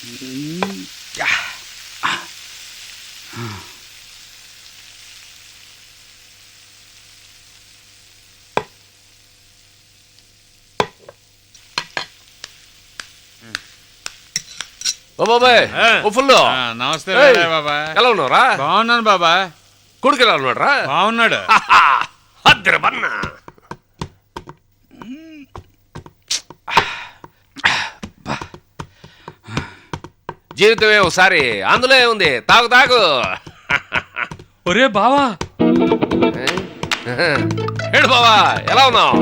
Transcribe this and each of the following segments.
ఓ బాబాయ్ ఓ ఫుల్ నమస్తే బాబాయ్ ఎలా ఉన్నావురా బాగున్నాను బాబాయ్ కొడుకు ఎలా ఉన్నాడు రా బాగున్నాడు అద్దరు బన్నా జీవితమే ఒకసారి అందులో ఉంది తాగు తాగు. ఒరే బావా. ఏడు బావా ఎలా ఉన్నావు?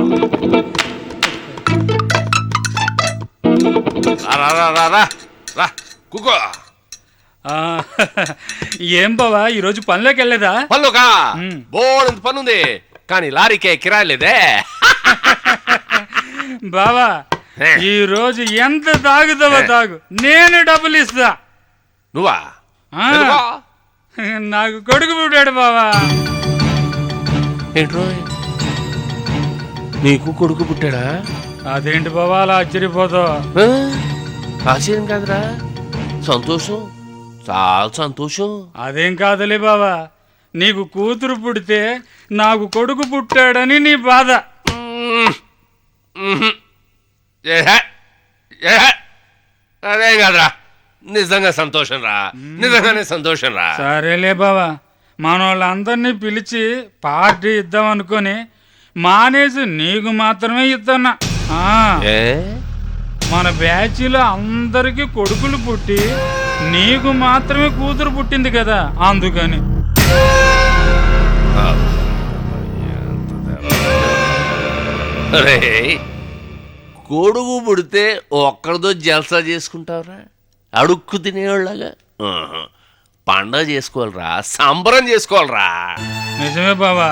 రా రా రా రా రా కుకో. ఆ, ఏం బావా ఈరోజు పనిలోకి వెళ్ళలేదా? పనులుకా. బోడంత పనుంది. కానీ లారీకే కిరాయి లేదే. బావా. ఈ రోజు ఎంత తాగుతావో తాగు. నేను డబ్బులు ఇస్తా. నువ్వా? నాకు కొడుకు పుట్టాడు బావా. ఏంట్రో నీకు కొడుకు పుట్టాడా? అదేంటి బావా అలా ఆశ్చర్యపోతావు? ఆశ్చర్యం కాదురా. సంతోషం. చాలా సంతోషం. అదేం కాదులే బావా. నీకు కూతురు పుడితే నాకు కొడుకు పుట్టాడని నీ బాధ. అదే కాదురా. నిజంగా సంతోషం రా నిజంగానే సంతోషం రా సరేలే బావా. మన వాళ్ళందరినీ పిలిచి పార్టీ ఇద్దాం అనుకొని మానేసి నీకు మాత్రమే ఏ? మన బ్యాచ్లో అందరికి కొడుకులు పుట్టి నీకు మాత్రమే కూతురు పుట్టింది కదా అందుకని. రేయ్, కొడుకు పుడితే ఒక్కడితో జల్సా చేసుకుంటావురా? అడుక్కు తినేవాళ్ళగా? ఆహా. పండగ చేసుకోవాలిరా సంబరం చేసుకోవాలిరా. నిజమే బావా.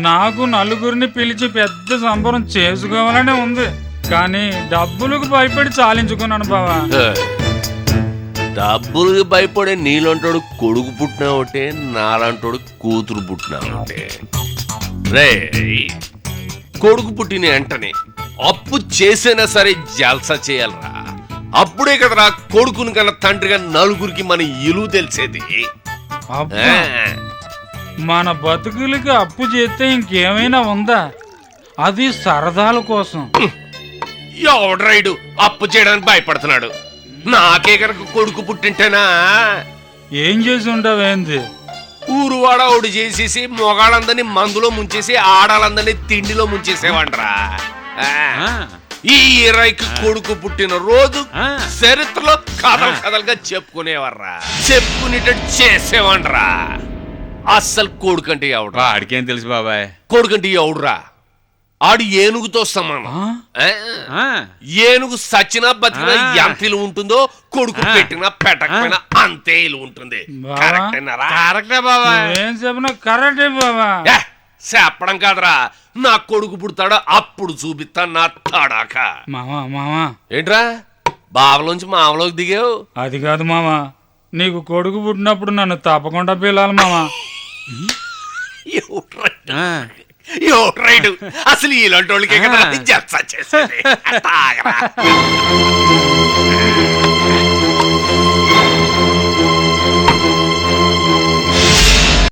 నాకు నలుగురిని పిలిచి పెద్ద సంబరం చేసుకోవాలనే ఉంది. కానీ డబ్బులకు భయపడి చాలించుకున్నాను బావా. డబ్బులకి భయపడే నీలంటాడు కొడుకు పుట్టినా ఒకటే నాలంటాడు కూతురు పుట్టినా ఒకటే రే కొడుకు పుట్టిన వెంటనే అప్పు చేసైనా సరే జల్సా చేయాలరా. అప్పుడే కదరా కొడుకుని కన్నా తండ్రిగా నలుగురికి మన ఇలువ తెలిసేది. అబ్బా, మన బతుకులకి అప్పు చేస్తే ఇంకేమైనా ఉందా? అది సరదాల కోసం. ఎవడు రైడు అప్పు చేయడానికి భయపడుతున్నాడు. నాకే కనుక కొడుకు పుట్టింటేనా? ఏం చేసి ఉంటావేంది ఊరు వాడ ఒకటి చేసేసి మొగాళ్ళందరినీ మందులో ముంచేసి ఆడాలందరినీ తిండిలో ఆ, ఈ ఇరవైకి కొడుకు పుట్టిన రోజు. చరిత్రలో కథలు కథలుగా చెప్పుకునేవర్రా చెప్పుకునేటట్టు చేసేవంట్రా అస్సలు కొడుకంటే ఎవడ్రా. వాడికేం తెలుసు బాబాయ్? కొడుకంటే ఎవడురా. ఆడు ఏనుగుతో సమానం. ఆ? ఆ? ఆ, ఏనుగు సచ్చినా బతికినా. ఎంత ఇలువ ఉంటుందో కొడుకు. పెట్టినా పెట్టకపోయినా అంతే ఇలువ ఉంటుంది. బావా. కరెక్టేనారా కరెక్టే బాబాయ్ నువ్వేం చెప్పినా కరెక్టే ఏ, చెప్పడం కాదురా. నా కొడుకు పుడతాడా అప్పుడు చూపిస్తా నా తడాక. మామా మామా ఏంట్రా? బావలోంచి మావలోకి దిగావు? అది కాదు మామా నీకు కొడుకు పుట్టినప్పుడు నన్ను తప్పకుండా పిలాలి మామా ఎవడ్రైడు? ఆ, ఎవడ్రైడు? అసలు ఇలాంటి వాళ్ళకే కదా చేసేది?